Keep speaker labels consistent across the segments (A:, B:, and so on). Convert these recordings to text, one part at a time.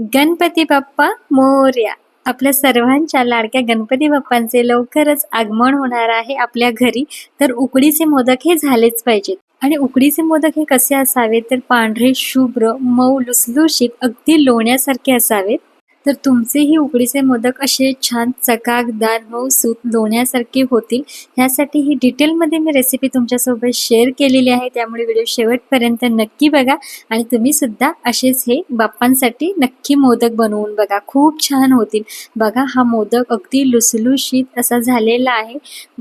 A: गणपती बाप्पा मोर्या. आपल्या सर्वांच्या लाडक्या गणपती बाप्पांचे लवकरच आगमन होणार आहे आपल्या घरी. तर उकडीचे मोदक हे झालेच पाहिजेत. आणि उकडीचे मोदक हे कसे असावेत? तर पांढरे शुभ्र मऊ लुसलुशीत अगदी लोण्यासारखे असावेत. तर तुमचेही उकडीचे मोदक असे छान चकाकदार मऊसूत लोण्यासारखे होतील. ह्यासाठी ही डिटेलमध्ये मी रेसिपी तुमच्यासोबत शेअर केलेली आहे. त्यामुळे व्हिडिओ शेवटपर्यंत नक्की बघा. आणि तुम्ही सुद्धा असेच हे बाप्पांसाठी नक्की मोदक बनवून बघा. खूप छान होतील. बघा हा मोदक अगदी लुसलुशीत असा झालेला आहे.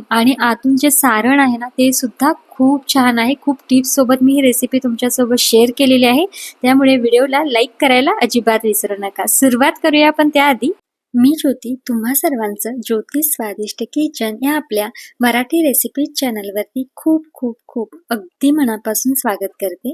A: आणि आतून जे सारण आहे ना ते सुद्धा खूप छान आहे. खूप टिप्ससोबत मी ही रेसिपी तुमच्यासोबत शेअर केलेली आहे. त्यामुळे व्हिडिओला लाईक करायला अजिबात विसरू नका. सुरुवात करूया आपण त्याआधी. मी ज्योती तुम्हा सर्वांचं ज्योती स्वादिष्ट किचन या आपल्या मराठी रेसिपी चॅनलवरती खूप खूप खूप अगदी मनापासून स्वागत करते.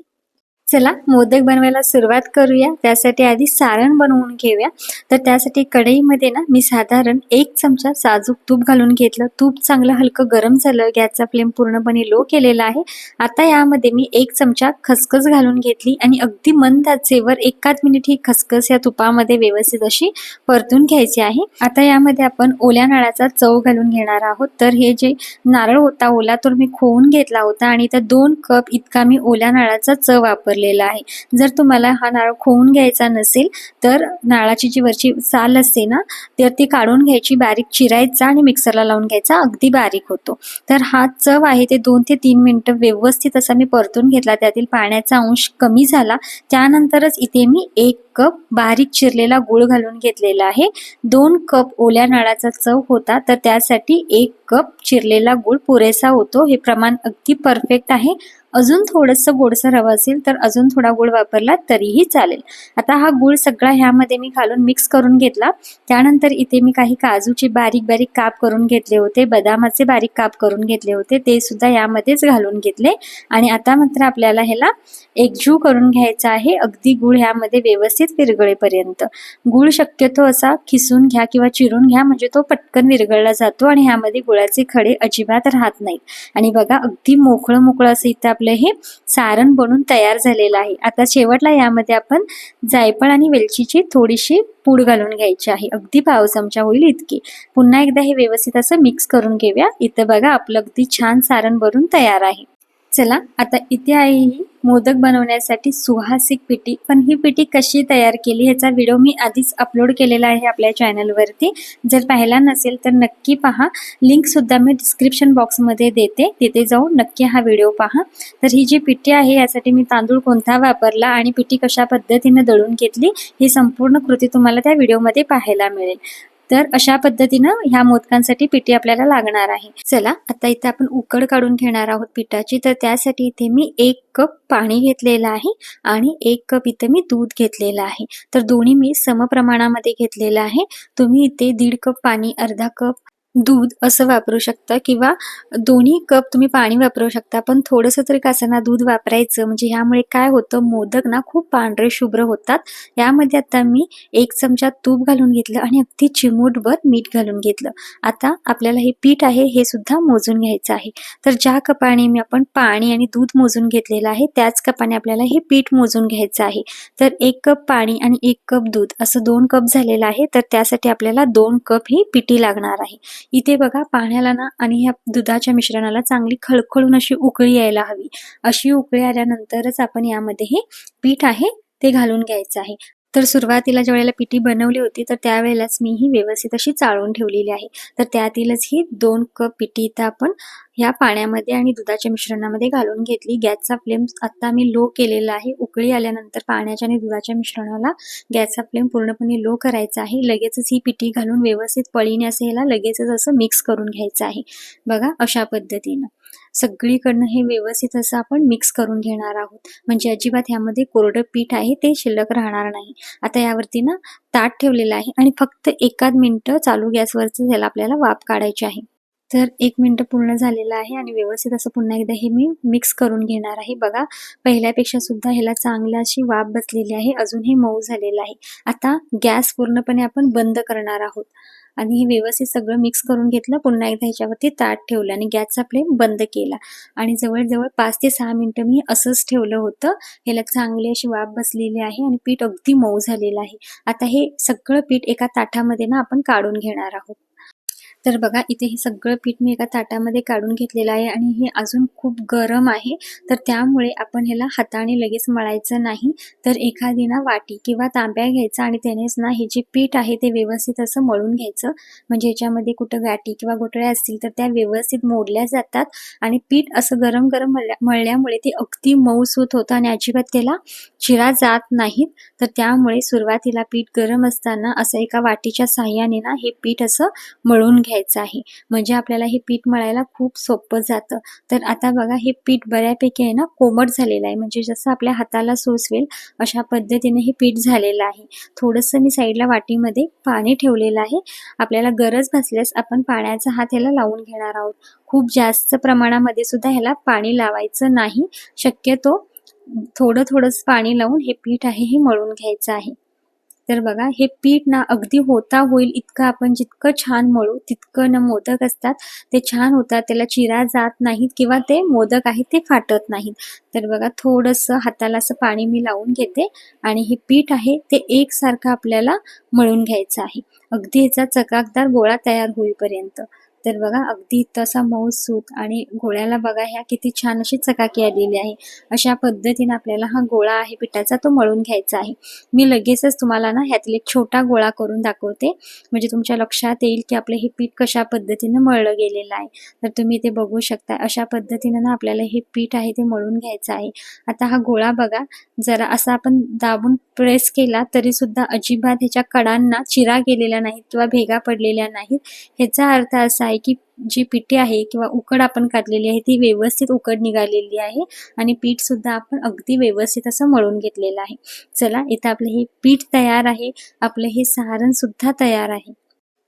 A: चला मोदक बनवायला सुरुवात करूया. त्यासाठी आधी सारण बनवून घेऊया. तर त्यासाठी कढईमध्ये ना मी साधारण एक चमचा साजूक तूप घालून घेतलं. तूप चांगलं हलकं गरम झालं. गॅसचा फ्लेम पूर्णपणे लो केलेला आहे. आता यामध्ये मी एक चमचा खसखस घालून घेतली आणि अगदी मंद आचेवर एकाच मिनिट ही खसखस या तुपामध्ये व्यवस्थित अशी परतून घ्यायची आहे. आता यामध्ये आपण ओल्या नाळाचा चव घालून घेणार आहोत. तर हे जे नारळ होता ओला तो मी खोवून घेतला होता आणि त्या दोन कप इतका मी ओल्या नाळाचा चव वापर वापरलेला आहे. जर तुम्हाला हा नारळ खोवून घ्यायचा नसेल तर नारळाची जी वरची साल असते ना तर ती काढून घ्यायची बारीक चिरायचा आणि मिक्सरला लावून घ्यायचा अगदी बारीक होतो. तर हा चव आहे ते दोन ते तीन मिनटं व्यवस्थित असा मी परतून घेतला. त्यातील पाण्याचा अंश कमी झाला. त्यानंतरच इथे मी एक कप बारीक चिरलेला गुळ घालून घेतलेला आहे. दोन कप ओल्या नाळाचा चव होता तर त्यासाठी एक कप चिरलेला गुळ पुरेसा होतो. हे प्रमाण अगदी परफेक्ट आहे. अजून थोडंसं गोडसर हवं असेल तर अजून थोडा गुळ वापरला तरीही चालेल. आता हा गुळ सगळा ह्यामध्ये मी घालून मिक्स करून घेतला. त्यानंतर इथे मी काही काजूचे बारीक बारीक काप करून घेतले होते बदामाचे बारीक काप करून घेतले होते ते सुद्धा यामध्येच घालून घेतले. आणि आता मात्र आपल्याला ह्याला एकजीव करून घ्यायचा आहे अगदी गुळ ह्यामध्ये व्यवस्थित विरगळेपर्यंत गुळ शक्यतो असा खिसून घ्या किंवा चिरून घ्या म्हणजे तो पटकन विरगळला जातो आणि ह्यामध्ये गुळाचे खडे अजिबात राहत नाहीत. आणि बघा अगदी मोकळं मोकळं असं इथं आपलं हे सारण बनून तयार झालेलं आहे. आता शेवटला यामध्ये आपण जायफळ आणि वेलचीची थोडीशी पूड घालून घ्यायची आहे. अगदी पाव चमचा होईल इतकी. पुन्हा एकदा हे व्यवस्थित असं मिक्स करून घेऊया. इथं बघा आपलं अगदी छान सारण बनून तयार आहे. चला आता इथे आहे ही मोदक बनवण्यासाठी सुहासिक पिठी. पण ही पिठी कशी तयार केली ह्याचा व्हिडिओ मी आधीच अपलोड केलेला आहे आपल्या चॅनलवरती जर पाहिला नसेल तर नक्की पहा. लिंकसुद्धा मी डिस्क्रिप्शन बॉक्समध्ये देते. तिथे जाऊन नक्की हा व्हिडिओ पहा. तर ही जी पिठी आहे यासाठी मी तांदूळ कोणता वापरला आणि पिठी कशा पद्धतीने दळून घेतली ही संपूर्ण कृती तुम्हाला त्या व्हिडिओमध्ये पाहायला मिळेल. तर अशा पद्धतीनं ह्या मोदकांसाठी पिठी आपल्याला लागणार आहे. चला आता इथे आपण उकड काढून घेणार आहोत पिठाची. तर त्यासाठी इथे मी एक कप पाणी घेतलेलं आहे आणि एक कप इथे मी दूध घेतलेलं आहे. तर दोन्ही मी समप्रमाणामध्ये घेतलेलं आहे. तुम्ही इथे दीड कप पाणी अर्धा कप दूध असं वापरू शकता किंवा दोन्ही कप तुम्ही पाणी वापरू शकता. पण थोडंसं तरी कासांना दूध वापरायचं. म्हणजे ह्यामुळे काय होतं मोदक ना खूप पांढरे शुभ्र होतात. यामध्ये आता मी एक चमचा तूप घालून घेतलं आणि अगदी चिमूटभर मीठ घालून घेतलं. आता आपल्याला हे पीठ आहे हे सुद्धा मोजून घ्यायचं आहे. तर ज्या कपाने मी आपण पाणी आणि दूध मोजून घेतलेलं आहे त्याच कपाने आपल्याला हे पीठ मोजून घ्यायचं आहे. तर एक कप पाणी आणि एक कप दूध असं दोन कप झालेलं आहे. तर त्यासाठी आपल्याला दोन कप ही पिठी लागणार आहे. इथे बघा पाण्याला ना आणि ह्या दुधाच्या मिश्रणाला चांगली खळखळून अशी उकळी यायला हवी. अशी उकळी आल्यानंतरच आपण यामध्ये हे पीठ आहे ते घालून घ्यायचं आहे. तर सुरुवातीला ज्या वेळेला पिठी बनवली होती तर त्यावेळेलाच मी ही व्यवस्थित अशी चाळून ठेवलेली आहे. तर त्यातीलच ही दोन कप पिठी इथं आपण ह्या पाण्यामध्ये आणि दुधाच्या मिश्रणामध्ये घालून घेतली. गॅसचा फ्लेम आत्ता मी लो केलेला आहे. उकळी आल्यानंतर पाण्याच्या आणि दुधाच्या मिश्रणाला गॅसचा फ्लेम पूर्णपणे लो करायचा आहे. लगेचच ही पिठी घालून व्यवस्थित पळीने असं ह्याला लगेचच असं मिक्स करून घ्यायचं आहे. बघा अशा पद्धतीनं. सगळीकडनं हे व्यवस्थित असं आपण मिक्स करून घेणार आहोत. म्हणजे अजिबात ह्यामध्ये कोरडं पीठ आहे ते शिल्लक राहणार नाही. आता यावरती ना ताट ठेवलेलं आहे आणि फक्त एकाच मिनटं चालू गॅसवरचं त्याला आपल्याला वाफ काढायची आहे. तर एक मिनटं पूर्ण झालेलं आहे आणि व्यवस्थित असं पुन्हा एकदा हे मी मिक्स करून घेणार आहे. बघा पहिल्यापेक्षा सुद्धा ह्याला चांगली अशी वाफ बसलेली आहे. अजून हे मऊ झालेलं आहे. आता गॅस पूर्णपणे आपण बंद करणार आहोत. आणि हे व्यवस्थित सगळं मिक्स करून घेतलं पुन्हा एकदा ह्याच्यावरती ताट ठेवलं आणि गॅसचा फ्लेम बंद केला. आणि जवळजवळ पाच ते सहा मिनटं मी असंच ठेवलं होतं. ह्याला चांगली अशी वाफ बसलेली आहे आणि पीठ अगदी मऊ झालेलं आहे. आता हे सगळं पीठ एका ताटामध्ये ना आपण काढून घेणार आहोत. तर बघा इथे हे सगळं पीठ मी एका ताटामध्ये काढून घेतलेलं आहे आणि हे अजून खूप गरम आहे. तर त्यामुळे आपण ह्याला हाताने लगेच मळायचं नाही. तर एखादी ना वाटी किंवा तांब्या घ्यायचा आणि त्यानेच ना हे जे पीठ आहे ते व्यवस्थित असं मळून घ्यायचं. म्हणजे ह्याच्यामध्ये कुठं गाठी किंवा गोटळ्या असतील तर त्या व्यवस्थित मोडल्या जातात आणि पीठ असं गरम गरम मळल्या मळल्यामुळे ते अगदी मऊसूत होतं आणि अजिबात त्याला चिरा जात नाहीत. तर त्यामुळे सुरुवातीला पीठ गरम असताना असं एका वाटीच्या साह्याने ना हे पीठ असं मळून घ्यायचं. आहे. म्हणजे आपल्याला हे पीठ मळायला खूप सोपं जातं. तर आता बघा हे पीठ बऱ्यापैकी आहे ना कोमट झालेलं आहे. म्हणजे जसं आपल्या हाताला सोसवेल अशा पद्धतीने हे पीठ झालेलं आहे. थोडंसं मी साईडला वाटीमध्ये पाणी ठेवलेलं आहे. आपल्याला गरज भासल्यास आपण पाण्याचा हात ह्याला लावून घेणार आहोत. खूप जास्त प्रमाणामध्ये सुद्धा ह्याला पाणी लावायचं नाही. शक्यतो थोडं थोडंच पाणी लावून हे पीठ आहे हे मळून घ्यायचं आहे. तर बघा हे पीठ ना अगदी होता होईल इतकं आपण जितकं छान मळू तितकं ना मोदक असतात. ते छान होतात त्याला चिरा जात नाहीत किंवा ते मोदक आहेत ते फाटत नाहीत. तर बघा थोडंसं हाताला असं पाणी मी लावून घेते आणि हे पीठ आहे ते एकसारखं आपल्याला मळून घ्यायचं आहे. अगदी ह्याचा चकाकदार गोळा तयार होईपर्यंत. तर बघा अगदी तसा मऊ सूत आणि गोळ्याला बघा ह्या किती छान अशी चकाकी आलेली आहे. अशा पद्धतीने आपल्याला हा गोळा आहे पिठाचा तो मळून घ्यायचा आहे. मी लगेचच तुम्हाला ना ह्यातील एक छोटा गोळा करून दाखवते. म्हणजे तुमच्या लक्षात येईल की आपलं हे पीठ कशा पद्धतीने मळलं गेलेलं आहे. तर तुम्ही ते बघू शकता. अशा पद्धतीने ना आपल्याला हे पीठ आहे ते मळून घ्यायचं आहे. आता हा गोळा बघा जरा असा आपण दाबून प्रेस केला तरी सुद्धा अजिबात ह्याच्या कडांना चिरा गेलेल्या नाहीत किंवा भेगा पडलेल्या नाहीत. ह्याचा अर्थ असा आहे की जी पिठी आहे किंवा उकड आपण काढलेली आहे ती व्यवस्थित उकड निघालेली आहे. आणि पीठ सुद्धा आपण अगदी व्यवस्थित असं मळून घेतलेलं आहे. चला इथं आपलं हे पीठ तयार आहे. आपलं हे सारण सुद्धा तयार आहे.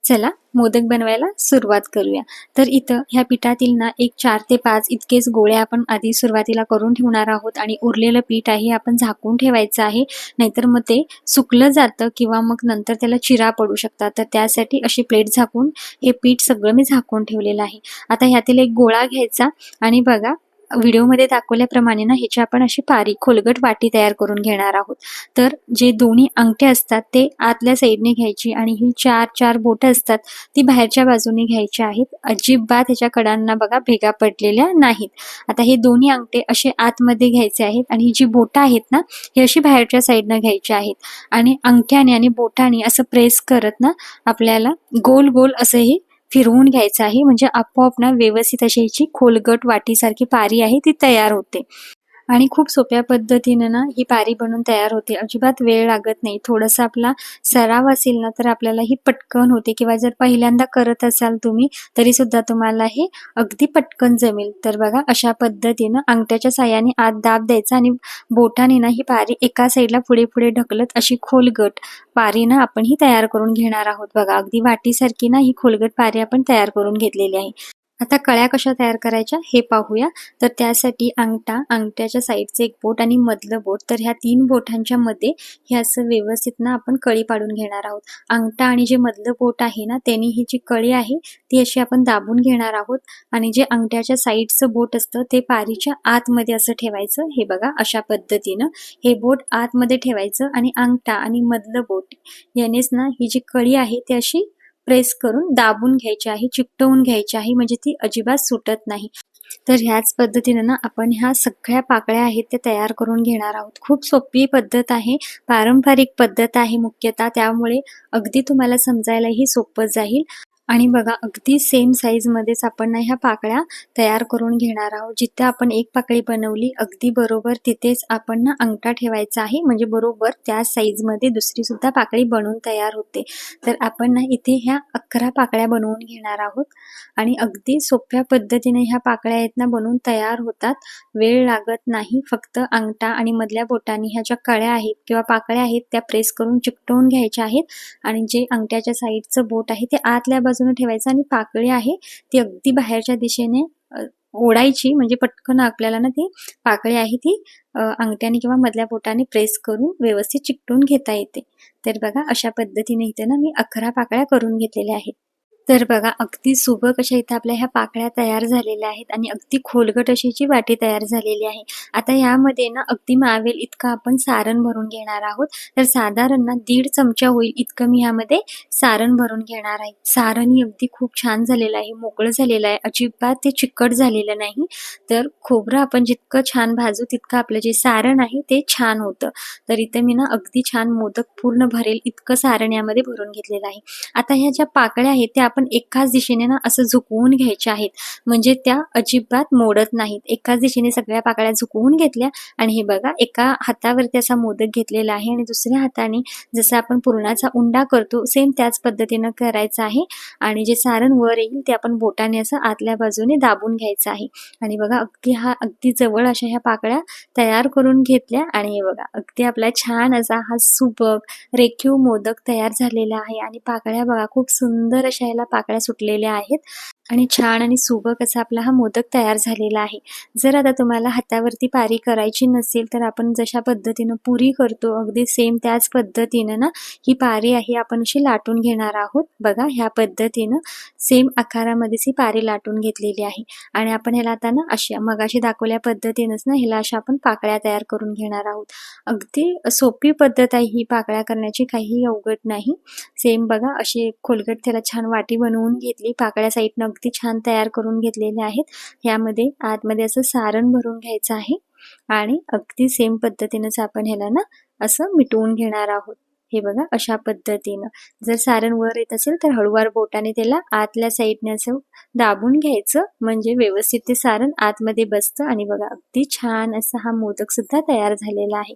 A: चला मोदक बनवायला सुरुवात करूया. तर इथं ह्या पिठातील ना एक चार ते पाच इतकेच गोळे आपण आधी सुरुवातीला करून ठेवणार आहोत आणि उरलेलं पीठ आहे आपण झाकून ठेवायचं आहे. नाहीतर मग ते सुकलं जातं किंवा मग नंतर त्याला चिरा पडू शकतात. तर त्यासाठी अशी प्लेट झाकून हे पीठ सगळं मी झाकून ठेवलेलं आहे. आता ह्यातील एक गोळा घ्यायचा आणि बघा व्हिडिओमध्ये दाखवल्याप्रमाणे ना ह्याची आपण अशी पारी खोलगट वाटी तयार करून घेणार आहोत. तर जे दोन्ही अंगठे असतात ते आतल्या साईडने घ्यायची आणि ही चार चार बोटं असतात ती बाहेरच्या बाजूने घ्यायची आहेत. अजिबात ह्याच्या कडांना बघा भेगा पडलेल्या नाहीत. आता हे दोन्ही अंगठे असे आतमध्ये घ्यायचे आहेत आणि ही जी बोटं आहेत ना ही अशी बाहेरच्या साईडनं घ्यायची आहेत. आणि अंगठ्याने आणि बोटाने असं प्रेस करत ना आपल्याला गोल गोल असं हे फिरवून घ्यायचं आहे. म्हणजे आपोआप ना व्यवस्थित अशी याची खोलगट वाटीसारखी पारी आहे ती तयार होते. आणि खूप सोप्या पद्धतीनं ना ही पारी बनून तयार होते. अजिबात वेळ लागत नाही. थोडासा आपला सराव असेल ना तर आपल्याला ही पटकन होते. किंवा जर पहिल्यांदा करत असाल तुम्ही तरी सुद्धा तुम्हाला हे अगदी पटकन जमेल. तर बघा अशा पद्धतीनं अंगठ्याच्या साह्याने आत दाब द्यायचा आणि बोटाने ना ही पारी एका साईडला पुढे पुढे ढकलत अशी खोलगट पारी ना आपण ही तयार करून घेणार आहोत. बघा अगदी वाटीसारखी ना ही खोलगट पारी आपण तयार करून घेतलेली आहे. आता कळ्या कशा तयार करायच्या हे पाहूया. तर त्यासाठी अंगठा अंगठ्याच्या साईडचं एक बोट आणि मधलं बोट. तर ह्या तीन बोटांच्या मध्ये हे असं व्यवस्थित ना आपण कळी पाडून घेणार आहोत. अंगठा आणि जे मधलं बोट आहे ना त्यांनी ही जी कळी आहे ती अशी आपण दाबून घेणार आहोत. आणि जे अंगठ्याच्या साईडचं बोट असतं ते पारीच्या आतमध्ये असं ठेवायचं. हे बघा अशा पद्धतीनं हे बोट आतमध्ये ठेवायचं आणि अंगठा आणि मधलं बोट यानेच ना ही जी कळी आहे ती अशी प्रेस करून दाबून घ्यायची आहे चिकटवून घ्यायची आहे म्हणजे ती अजिबात सुटत नाही. तर ह्याच पद्धतीनं ना आपण ह्या सगळ्या पाकळ्या आहेत त्या तयार करून घेणार आहोत. खूप सोपी पद्धत आहे पारंपरिक पद्धत आहे मुख्यतः. त्यामुळे अगदी तुम्हाला समजायलाही सोपं जाईल. आणि बघा अगदी सेम साईजमध्येच आपण ना ह्या पाकळ्या तयार करून घेणार आहोत. जिथे आपण एक पाकळी बनवली अगदी बरोबर तिथेच आपण ना अंगठा ठेवायचा आहे. म्हणजे बरोबर त्या साईजमध्ये दुसरी सुद्धा पाकळी बनवून तयार होते. तर आपण ना इथे ह्या अकरा पाकळ्या बनवून घेणार आहोत. आणि अगदी सोप्या पद्धतीने ह्या पाकळ्या आहेत ना बनवून तयार होतात. वेळ लागत नाही. फक्त अंगठा आणि मधल्या बोटांनी ह्या ज्या कळ्या आहेत किंवा पाकळ्या आहेत त्या प्रेस करून चिकटवून घ्यायच्या आहेत. आणि जे अंगठ्याच्या साईडचं बोट आहे ते आतल्या बाजू बाजूने ठेवायचं आणि पाकळी आहे ती अगदी बाहेरच्या दिशेने ओढायची. म्हणजे पटकन आपल्याला ना ती पाकळी आहे ती अंगठ्याने किंवा मधल्या बोटाने प्रेस करून व्यवस्थित चिकटून घेता येते. तर बघा अशा पद्धतीने इथे ना मी अकरा पाकळ्या करून घेतलेल्या आहेत. तर बघा अगदी सुबक अशा इथं आपल्या ह्या पाकळ्या तयार झालेल्या आहेत आणि अगदी खोलगट अशी जी वाटी तयार झालेली आहे. आता यामध्ये ना अगदी मावेल इतकं आपण सारण भरून घेणार आहोत. तर साधारण ना दीड चमचा होईल इतकं मी यामध्ये सारण भरून घेणार आहे. सारण ही अगदी खूप छान झालेलं आहे मोकळं झालेलं आहे अजिबात ते चिकट झालेलं नाही. तर खोबरं आपण जितकं छान भाजू तितकं आपलं जे सारण आहे ते छान होतं. तर इथं मी ना अगदी छान मोदक पूर्ण भरेल इतकं सारण यामध्ये भरून घेतलेलं आहे. आता ह्या ज्या पाकळ्या आहेत त्या आपण एकाच दिशेने ना असं झुकवून घ्यायच्या आहेत. म्हणजे त्या अजिबात मोडत नाहीत. एकाच दिशेने सगळ्या पाकळ्या झुकवून घेतल्या आणि हे बघा एका हातावरती असा मोदक घेतलेला आहे आणि दुसऱ्या हाताने जसं आपण पुरणाचा उंडा करतो सेम त्याच पद्धतीनं करायचं आहे. आणि जे सारण वर येईल ते आपण बोटाने असं आतल्या बाजूने दाबून घ्यायचं आहे. आणि बघा अगदी हा अगदी जवळ अशा ह्या पाकळ्या तयार करून घेतल्या आणि हे बघा अगदी आपला छान असा हा सुबक रेखीव मोदक तयार झालेला आहे. आणि पाकळ्या बघा खूप सुंदर अशा आपल्याला पाकळ्या सुटलेल्या आहेत. आणि छान आणि सुबक असा आपला हा मोदक तयार झालेला आहे. जर आता तुम्हाला हातावरती पारी करायची नसेल तर आपण जशा पद्धतीनं पुरी करतो अगदी सेम त्याच पद्धतीनं ना ही पारी आहे आपण अशी लाटून घेणार आहोत. बघा ह्या पद्धतीनं सेम आकारामध्येच ही पारी लाटून घेतलेली आहे. आणि आपण ह्याला आता ना अशा मगाशी दाखवल्या पद्धतीनंच ना ह्याला अशा आपण पाकळ्या तयार करून घेणार आहोत. अगदी सोपी पद्धत आहे ही पाकळ्या करण्याची काहीही अवघड नाही. सेम बघा अशी खोलगट त्याला छान वाट बनवून घेतली. पाकळ्या साईडनं अगदी छान तयार करून घेतलेल्या आहेत. ह्यामध्ये आतमध्ये असं सारण भरून घ्यायचं आहे. आणि अगदी सेम पद्धतीनंच आपण ह्याला ना असं मिटवून घेणार आहोत. हे बघा अशा पद्धतीनं. जर सारण वर येत असेल तर हळूवार बोटाने त्याला आतल्या साईडने असं दाबून घ्यायचं. म्हणजे व्यवस्थित ते सारण आतमध्ये बसतं. आणि बघा अगदी छान असा हा मोदक सुद्धा तयार झालेला आहे.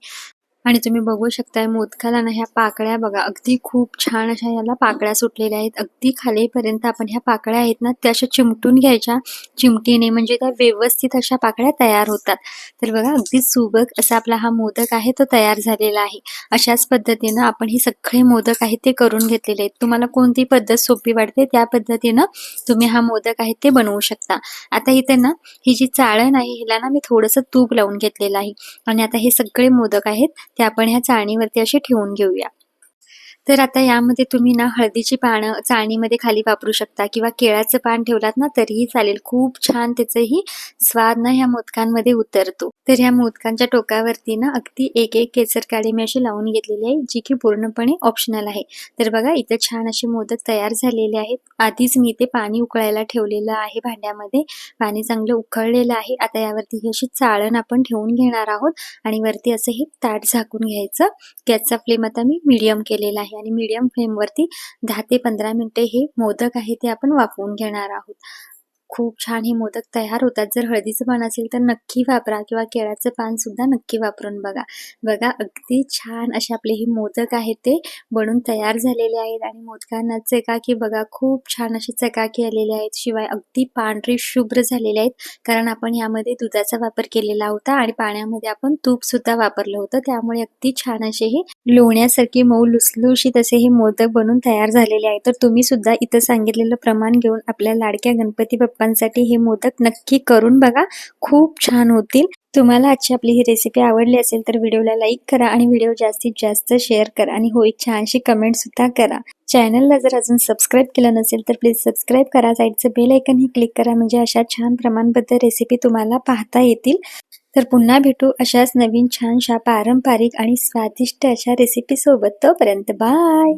A: आणि तुम्ही बघू शकताय मोदकाला ना ह्या पाकळ्या बघा अगदी खूप छान अशा याला पाकळ्या सुटलेल्या आहेत. अगदी खालीपर्यंत आपण ह्या पाकळ्या आहेत ना त्या अशा चिमटून घ्यायच्या. चिमटीने म्हणजे त्या व्यवस्थित अशा पाकळ्या तयार होतात. तर बघा अगदी सुबक असा आपला हा मोदक आहे तो तयार झालेला आहे. अशाच पद्धतीनं आपण हे सगळे मोदक आहेत ते करून घेतलेले आहेत. तुम्हाला कोणती पद्धत सोपी वाटते त्या पद्धतीनं तुम्ही हा मोदक आहे ते बनवू शकता. आता इथे ना ही जी चाळण आहे हिला ना मी थोडंसं तूप लावून घेतलेलं आहे. आणि आता हे सगळे मोदक आहेत ते आपण ह्या चाळणीवरती असे ठेवून घेऊया. तर आता यामध्ये तुम्ही ना हळदीची पानं चाळणीमध्ये खाली वापरू शकता किंवा केळाचं पान ठेवलात ना तरीही चालेल. खूप छान त्याचंही स्वाद ना ह्या मोदकांमध्ये उतरतो. तर ह्या मोदकांच्या टोकावरती ना अगदी एक एक केसर काळी मी अशी लावून घेतलेली आहे जी की पूर्णपणे ऑप्शनल आहे. तर बघा इथं छान असे मोदक तयार झालेले आहेत. आधीच मी इथे पाणी उकळायला ठेवलेलं आहे भांड्यामध्ये. पाणी चांगलं उकळलेलं आहे. आता यावरती ही अशी चाळण आपण ठेवून घेणार आहोत आणि वरती असं हे ताट झाकून घ्यायचं. गॅसचा फ्लेम आता मी मीडियम केलेला आहे. आणि मीडियम फ्लेमवरती दहा ते पंधरा मिनिटे हे मोदक आहे ते आपण वाफवून घेणार आहोत. खूप छान हे मोदक तयार होतात. जर हळदीचं पान असेल तर नक्की वापरा किंवा केळाचं पान सुद्धा नक्की वापरून बघा. बघा अगदी छान असे आपले हे मोदक आहेत ते बनून तयार झालेले आहेत आणि मोदकांना चकाकी बघा खूप छान असे चकाकी आलेले आहेत. शिवाय अगदी पांढरे शुभ्र झालेले आहेत. कारण आपण यामध्ये दुधाचा वापर केलेला होता आणि पाण्यामध्ये आपण तूप सुद्धा वापरलं होतं. त्यामुळे अगदी छान असे हे लोण्यासारखे मऊ लुसलुशीत असे हे मोदक बनून तयार झालेले आहेत. तर तुम्ही सुद्धा इथं सांगितलेलं प्रमाण घेऊन आपल्या लाडक्या गणपती बाप्पा बाप्पांसाठी हे मोदक नक्की करून बघा. खूप छान होतील. तुम्हाला आजची आपली ही रेसिपी आवडली असेल तर व्हिडिओला लाईक करा आणि व्हिडिओ जास्तीत जास्त शेअर करा आणि हो एक छानशी कमेंट सुद्धा करा. चॅनलला जर अजून सबस्क्राईब केलं नसेल तर प्लीज सबस्क्राईब करा. साईडचं बेल ही क्लिक करा. म्हणजे अशा छान प्रमाणबद्ध रेसिपी तुम्हाला पाहता येतील. तर पुन्हा भेटू अशाच नवीन छानशा पारंपरिक आणि स्वादिष्ट अशा रेसिपी सोबत तोपर्यंत बाय